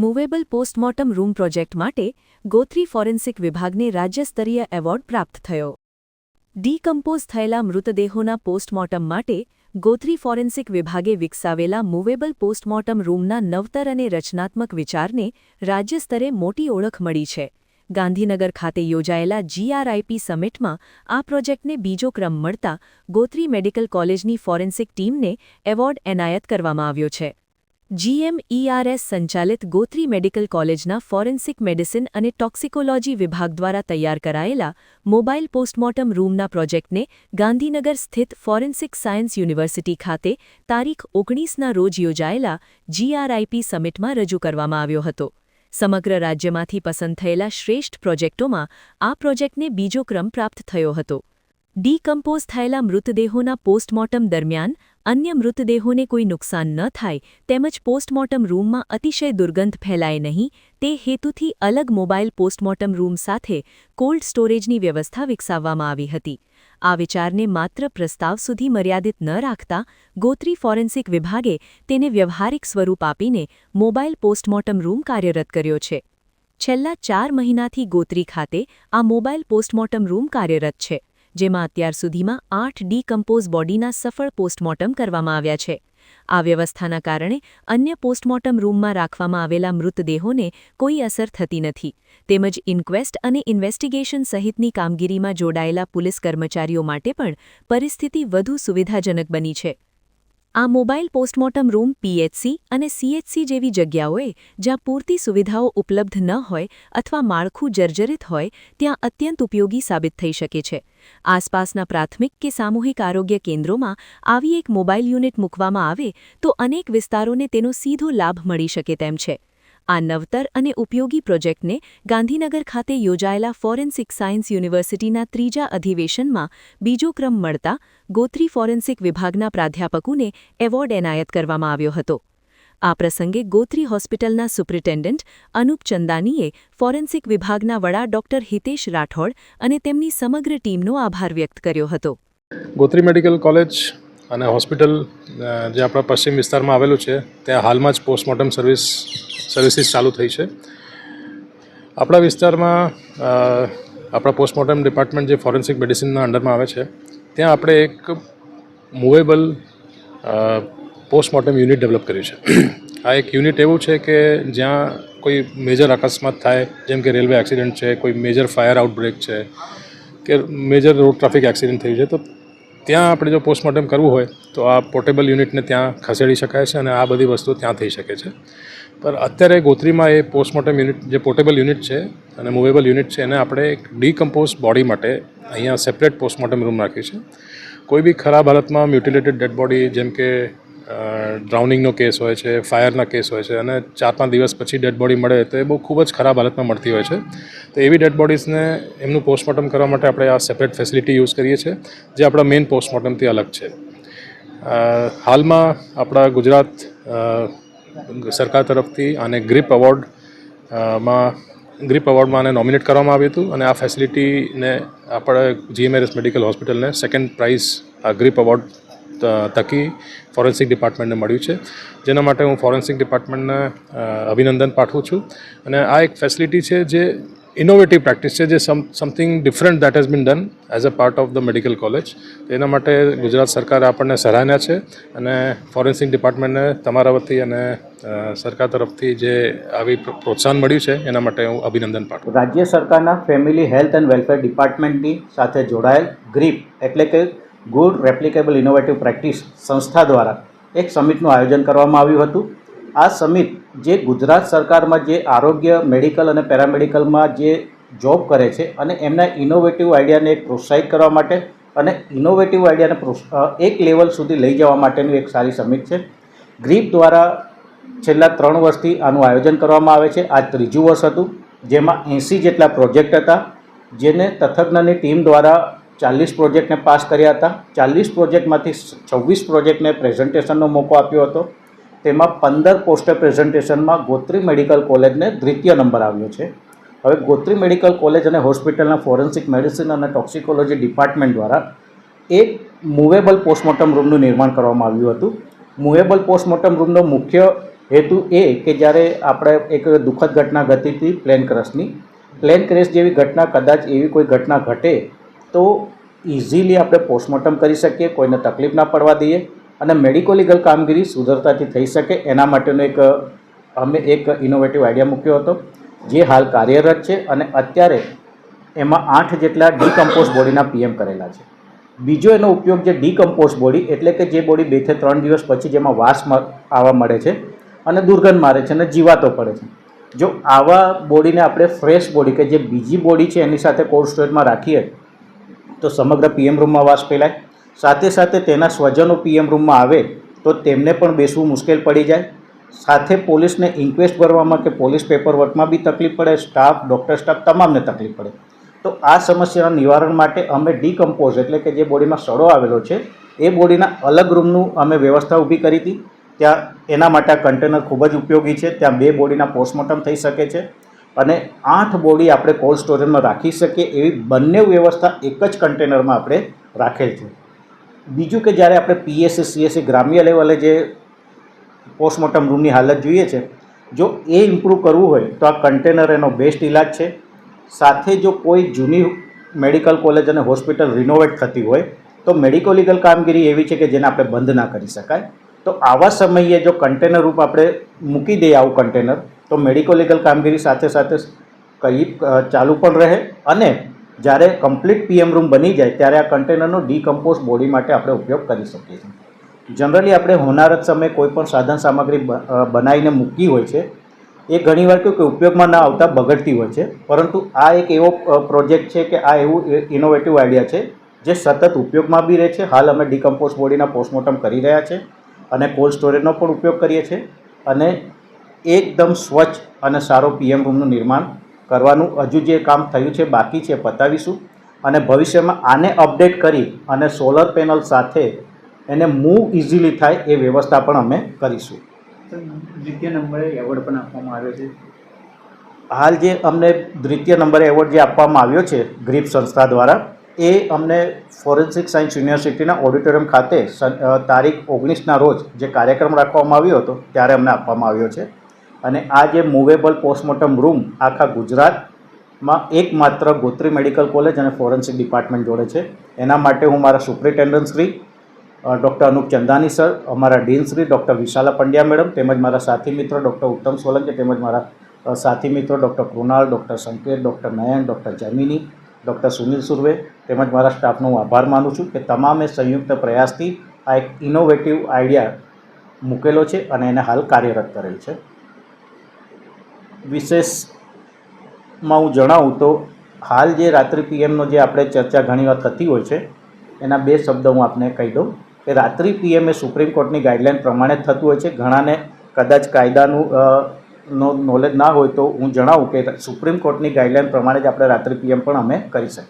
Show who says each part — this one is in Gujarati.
Speaker 1: મૂવેબલ પોસ્ટમોર્ટમ રૂમ પ્રોજેક્ટ માટે ગોત્રી ફોરેન્સિક વિભાગને રાજ્યસ્તરીય એવોર્ડ પ્રાપ્ત થયો. ડીકમ્પોઝ થયેલા મૃતદેહોના પોસ્ટમોર્ટમ માટે ગોત્રી ફોરેન્સિક વિભાગે વિકસાવેલા મૂવેબલ પોસ્ટમોર્ટમ રૂમના નવતર અને રચનાત્મક વિચારને રાજ્યસ્તરે મોટી ઓળખ મળી છે. ગાંધીનગર ખાતે યોજાયેલા જીઆરઆઈપી સમિટમાં આ પ્રોજેક્ટને બીજો ક્રમ મળતા ગોત્રી મેડિકલ કોલેજની ફોરેન્સિક ટીમને એવોર્ડ એનાયત કરવામાં આવ્યો છે. જીએમઈઆરએસ સંચાલિત ગોત્રી મેડિકલ કોલેજના ફોરેન્સિક મેડિસિન અને ટોક્સિકોલોજી વિભાગ દ્વારા તૈયાર કરાયેલા મોબાઈલ પોસ્ટમોર્ટમ રૂમના પ્રોજેક્ટને ગાંધીનગર સ્થિત ફોરેન્સિક સાયન્સ યુનિવર્સિટી ખાતે તારીખ ઓગણીસના રોજ યોજાયેલા જીઆરઆઈપી સમિટમાં રજૂ કરવામાં આવ્યો હતો. સમગ્ર રાજ્યમાંથી પસંદ થયેલા શ્રેષ્ઠ પ્રોજેક્ટોમાં આ પ્રોજેક્ટને બીજો ક્રમ પ્રાપ્ત થયો હતો. ડીકમ્પોઝ થયેલા મૃતદેહોના પોસ્ટમોર્ટમ દરમિયાન અન્ય મૃતદેહોને કોઈ નુકસાન ન થાય, તેમજ પોસ્ટમોર્ટમ રૂમમાં અતિશય દુર્ગંધ ફેલાય નહીં, તે હેતુથી અલગ મોબાઈલ પોસ્ટમોર્ટમ રૂમ સાથે કોલ્ડ સ્ટોરેજની વ્યવસ્થા વિકસાવવામાં આવી હતી. આ વિચારને માત્ર પ્રસ્તાવ સુધી મર્યાદિત ન રાખતા, ગોત્રી ફોરેન્સિક વિભાગે તેને વ્યવહારિક સ્વરૂપ આપીને મોબાઈલ પોસ્ટમોર્ટમ રૂમ કાર્યરત કર્યો છે. છેલ્લા ચાર મહિનાથી ગોત્રી ખાતે આ મોબાઈલ પોસ્ટમોર્ટમ રૂમ કાર્યરત છે. જેમાં અત્યાર સુધીમાં આઠ ડીકમ્પોઝ બોડીના સફળ પોસ્ટમોર્ટમ કરવામાં આવ્યા છે. આ વ્યવસ્થાના કારણે અન્ય પોસ્ટમોર્ટમ રૂમમાં રાખવામાં આવેલા મૃતદેહોને કોઈ અસર થતી નથી. તેમજ ઇન્ક્વેસ્ટ અને ઇન્વેસ્ટિગેશન સહિતની કામગીરીમાં જોડાયેલા પોલીસ કર્મચારીઓ માટે પણ પરિસ્થિતિ વધુ સુવિધાજનક બની છે. આ મોબાઈલ પોસ્ટમોર્ટમ રૂમ પીએચસી અને સીએચસી જેવી જગ્યાઓએ જ્યાં પૂરતી સુવિધાઓ ઉપલબ્ધ ન હોય અથવા માળખું જર્જરિત હોય, ત્યાં અત્યંત ઉપયોગી સાબિત થઈ શકે છે. આસપાસના પ્રાથમિક કે સામૂહિક આરોગ્ય કેન્દ્રોમાં આવી એક મોબાઈલ યુનિટ મૂકવામાં આવે તો અનેક વિસ્તારોને તેનો સીધો લાભ મળી શકે તેમ છે. આ નવતર અને ઉપયોગી પ્રોજેક્ટને ગાંધીનગર ખાતે યોજાયેલા ફોરેન્સિક સાયન્સ યુનિવર્સિટીના ત્રીજા અધિવેશનમાં બીજો ક્રમ મળતા ગોત્રી ફોરેન્સિક વિભાગના પ્રાધ્યાપકોને એવોર્ડ એનાયત કરવામાં આવ્યો હતો. આ પ્રસંગે ગોત્રી હોસ્પિટલના સુપ્રિન્ટેન્ડન્ટ અનુપ ચંદાનીએ ફોરેન્સિક વિભાગના વડા ડોક્ટર હિતેશ રાઠોડ અને તેમની સમગ્ર ટીમનો આભાર વ્યક્ત કર્યો હતો.
Speaker 2: ગોત્રી મેડિકલ કોલેજ અને હોસ્પિટલ જે આપણા પશ્ચિમ વિસ્તારમાં આવેલું છે, ત્યાં હાલમાં જ પોસ્ટમોર્ટમ સર્વિસ, સર્વિસીસ ચાલુ થઈ છે. આપણા વિસ્તારમાં આપણા પોસ્ટમોર્ટમ ડિપાર્ટમેન્ટ જે ફોરેન્સિક મેડિસિનના અંડરમાં આવે છે, ત્યાં આપણે એક મૂવેબલ પોસ્ટમોર્ટમ યુનિટ ડેવલપ કર્યું છે. આ એક યુનિટ એવું છે કે જ્યાં કોઈ મેજર અકસ્માત થાય, જેમ કે રેલવે એક્સિડન્ટ છે, કોઈ મેજર ફાયર આઉટબ્રેક છે, કે મેજર રોડ ટ્રાફિક એક્સિડન્ટ થયું છે, તો ત્યાં આપણે જો પોસ્ટમોર્ટમ કરવું હોય, તો આ પોર્ટેબલ યુનિટને ત્યાં ખસેડી શકાય છે અને આ બધી વસ્તુ ત્યાં થઈ શકે છે. પર અત્યારે ગોત્રીમાં એ પોસ્ટમોર્ટમ યુનિટ જે પોર્ટેબલ યુનિટ છે અને મૂવેબલ યુનિટ છે, એને આપણે એક ડીકમ્પોઝ બોડી માટે અહીંયા સેપરેટ પોસ્ટમોર્ટમ રૂમ રાખ્યું છે. કોઈ બી ખરાબ હાલતમાં મ્યુટિલેટેડ ડેડ બોડી જેમ કે ડ્રાઉનિંગનો કેસ હોય છે ફાયરના કેસ હોય છે અને ચાર પાંચ દિવસ પછી ડેડ બોડી મળે તો એ બહુ ખૂબ જ ખરાબ હાલતમાં મળતી હોય છે. તો એવી ડેડ બોડીઝને એમનું પોસ્ટમોર્ટમ કરવા માટે આપણે આ સેપરેટ ફેસિલિટી યુઝ કરીએ છીએ, જે આપણા મેઇન પોસ્ટમોર્ટમથી અલગ છે. હાલમાં આપણા ગુજરાત સરકાર તરફથી આને ગ્રીપ એવોર્ડમાં ગ્રીપ એવોર્ડમાં આને નોમિનેટ કરવામાં આવ્યું હતું અને આ ફેસિલિટીને આપણે જીએમઆરએસ મેડિકલ હોસ્પિટલને સેકન્ડ પ્રાઇઝ આ ગ્રીપ એવોર્ડ ત- થકી ફોરેન્સિક ડિપાર્ટમેન્ટને મળ્યું છે. જેના માટે હું ફોરેન્સિક ડિપાર્ટમેન્ટને અભિનંદન પાઠવું છું. અને આ એક ફેસિલિટી છે જે ઇનોવેટિવ પ્રેક્ટિસ છે, જે some something different that has been done as a part of the medical college એના માટે ગુજરાત સરકારે આપણને સરાહના છે અને ફોરેન્સિક ડિપાર્ટમેન્ટને તમારા વતી અને સરકાર તરફથી જે આવી પ્રોત્સાહન મળ્યું છે, એના માટે હું અભિનંદન પાઠવું
Speaker 3: રાજ્ય સરકારના ફેમિલી હેલ્થ એન્ડ વેલફેર ડિપાર્ટમેન્ટની સાથે જોડાયેલ ગ્રીપ એટલે કે ગુડ રેપ્લિકેબલ ઇનોવેટિવ પ્રેક્ટિસ સંસ્થા દ્વારા એક સમિટનું આયોજન કરવામાં આવ્યું હતું. આ સમિટ જે ગુજરાત સરકારમાં જે આરોગ્ય, મેડિકલ અને પેરામેડિકલમાં જે જોબ કરે છે અને એમના ઇનોવેટિવ આઈડિયાને પ્રોત્સાહિત કરવા માટે અને ઇનોવેટિવ આઈડિયાને એક લેવલ સુધી લઈ જવા માટેનું એક સારી સમિટ છે. ગ્રીપ દ્વારા છેલ્લા ત્રણ વર્ષથી આનું આયોજન કરવામાં આવે છે. આ ત્રીજું વર્ષ હતું, જેમાં એંસી જેટલા પ્રોજેક્ટ હતા, જેને તથજ્ઞની ટીમ દ્વારા ચાલીસ પ્રોજેક્ટને પાસ કર્યા હતા. ચાલીસ પ્રોજેક્ટમાંથી છવ્વીસ પ્રોજેક્ટને પ્રેઝન્ટેશનનો મોકો આપ્યો હતો. તેમાં પંદર પોસ્ટર પ્રેઝન્ટેશનમાં ગોત્રી મેડિકલ કોલેજને દ્વિતીય નંબર આવ્યો છે. હવે ગોત્રી મેડિકલ કોલેજ અને હોસ્પિટલના ફોરેન્સિક મેડિસિન અને ટોક્સિકોલોજી ડિપાર્ટમેન્ટ દ્વારા એક મૂવેબલ પોસ્ટમોર્ટમ રૂમનું નિર્માણ કરવામાં આવ્યું હતું. મૂવેબલ પોસ્ટમોર્ટમ રૂમનો મુખ્ય હેતુ એ કે જ્યારે આપણે એક દુઃખદ ઘટના ઘટી હતી, પ્લેન ક્રશની. પ્લેન ક્રેશ જેવી ઘટના કદાચ એવી કોઈ ઘટના ઘટે તો ઇઝીલી આપણે પોસ્ટમોર્ટમ કરી શકીએ, કોઈને તકલીફ ના પડવા દઈએ અને મેડિકો લીગલ કામગીરી સુધરતાથી થઈ શકે એના માટેનો એક, અમે એક ઇનોવેટિવ આઈડિયા મૂક્યો હતો, જે હાલ કાર્યરત છે અને અત્યારે એમાં આઠ જેટલા ડીકમ્પોઝ બોડીના પીએમ કરેલા છે. બીજો એનો ઉપયોગ જે ડીકમ્પોઝ બોડી એટલે કે જે બોડી બેથી ત્રણ દિવસ પછી જેમાં વાસ આવવા મળે છે અને દુર્ગંધ મારે છે અને જીવાતો પડે છે. જો આવા બોડીને આપણે ફ્રેશ બોડી કે જે બીજી બોડી છે એની સાથે કોલ્ડ સ્ટોરેજમાં રાખીએ તો સમગ્ર પીએમ રૂમમાં વાસ ફેલાય. સાથે સાથે તેના સ્વજનો પીએમ રૂમમાં આવે તો તેમને પણ બેસવું મુશ્કેલ પડી જાય. સાથે પોલીસને ઇન્ક્વેસ્ટ ભરવામાં કે પોલીસ પેપર વર્કમાં બી તકલીફ પડે સ્ટાફ ડૉક્ટર સ્ટાફ તમામને તકલીફ પડે. તો આ સમસ્યાના નિવારણ માટે અમે ડીકમ્પોઝ એટલે કે જે બોડીમાં સડો આવેલો છે, એ બોડીના અલગ રૂમનું અમે વ્યવસ્થા ઊભી કરી હતી. ત્યાં એના માટે આ કન્ટેનર ખૂબ જ ઉપયોગી છે. ત્યાં બે બોડીના પોસ્ટમોર્ટમ થઈ શકે છે. અને આઠ બોડી આપણે કોલ્ડ સ્ટોરેજમાં રાખી શકીએ એવી બંને વ્યવસ્થા એક જ કન્ટેનરમાં આપણે રાખેલ છે. બીજું કે જ્યારે આપણે પીએસસી, સીએસસી ગ્રામ્ય લેવલે જે પોસ્ટમોર્ટમ રૂમની હાલત જોઈએ છે, જો એ ઇમ્પ્રૂવ કરવું હોય તો આ કન્ટેનર એનો બેસ્ટ ઇલાજ છે. સાથે જો કોઈ જૂની મેડિકલ કોલેજ અને હોસ્પિટલ રિનોવેટ થતી હોય, તો મેડિકો લીગલ કામગીરી એવી છે કે જેને આપણે બંધ ના કરી શકાય. તો આવા સમયે જો કન્ટેનર રૂપ આપણે મૂકી દઈએ આવું કન્ટેનર તો મેડિકો લીગલ કામગીરી સાથે સાથે કઈ ચાલુ પણ રહે અને જ્યારે કમ્પ્લીટ પીએમ રૂમ બની જાય ત્યારે આ કન્ટેનરનો ડીકમ્પોઝ બોડી માટે આપણે ઉપયોગ કરી શકીએ છીએ. જનરલી આપણે હોનારત સમયે કોઈ પણ સાધન સામગ્રી બનાવીને મૂકી હોય છે, એ ઘણીવાર કે ઉપયોગમાં ના આવતા બગડતી હોય છે, પરંતુ આ એક એવો પ્રોજેક્ટ છે કે આ એવું ઇનોવેટિવ આઈડિયા છે, જે સતત ઉપયોગમાં બી રહે છે. હાલ અમે ડીકમ્પોઝ બોડીના પોસ્ટમોર્ટમ કરી રહ્યા છે અને કોલ્ડ સ્ટોરેજનો પણ ઉપયોગ કરીએ છીએ અને એકદમ સ્વચ્છ અને સારો પીએમ રૂમનું નિર્માણ કરવાનું હજુ જે કામ થયું છે બાકી છે પતાવીશું અને ભવિષ્યમાં આને અપડેટ કરી અને સોલર પેનલ સાથે એને મૂવ ઇઝીલી થાય એ વ્યવસ્થા પણ અમે કરીશું.
Speaker 4: દ્વિતીય નંબરે એવોર્ડ પણ આપવામાં આવ્યો છે.
Speaker 3: હાલ જે અમને દ્વિતીય નંબરે એવોર્ડ જે આપવામાં આવ્યો છે ગ્રીપ સંસ્થા દ્વારા એ અમને ફોરેન્સિક સાયન્સ યુનિવર્સિટીના ઓડિટોરિયમ ખાતે તારીખ ઓગણીસના રોજ જે કાર્યક્રમ રાખવામાં આવ્યો હતો ત્યારે અમને આપવામાં આવ્યો છે. અને આ જે મૂવેબલ પોસ્ટમોર્ટમ રૂમ આખા ગુજરાતમાં એકમાત્ર ગોત્રી મેડિકલ કોલેજ અને ફોરેન્સિક ડિપાર્ટમેન્ટ જોડે છે. એના માટે હું મારા superintendent Shri doctor Anup Chandani sir અમારા dean Shri doctor Vishala Pandya madam તેમજ મારા સાથી મિત્રો ડૉક્ટર ઉત્તમ સોલંકી, તેમજ મારા સાથી મિત્રો doctor Krunal doctor Sanket doctor Nayan doctor Jamini doctor Sunil Surve, તેમજ મારા સ્ટાફનો હું આભાર માનું છું કે તમામે સંયુક્ત પ્રયાસથી આ એક ઇનોવેટિવ આઈડિયા મૂકેલો છે અને એને હાલ કાર્યરત કરેલ છે. વિશેષમાં હું જણાવું તો હાલ જે રાત્રિ પીએમનો જે આપણે ચર્ચા ઘણીવાર થતી હોય છે, એના બે શબ્દ હું આપને કહી દઉં. કે રાત્રિ પીએમ એ સુપ્રીમ કોર્ટની ગાઈડલાઇન પ્રમાણે થતું હોય છે. ઘણાને કદાચ કાયદાનું નો નોલેજ ના હોય તો હું જણાવું કે સુપ્રીમ કોર્ટની ગાઈડલાઇન પ્રમાણે જ આપણે રાત્રિ પીએમ પણ અમે કરી શકીએ.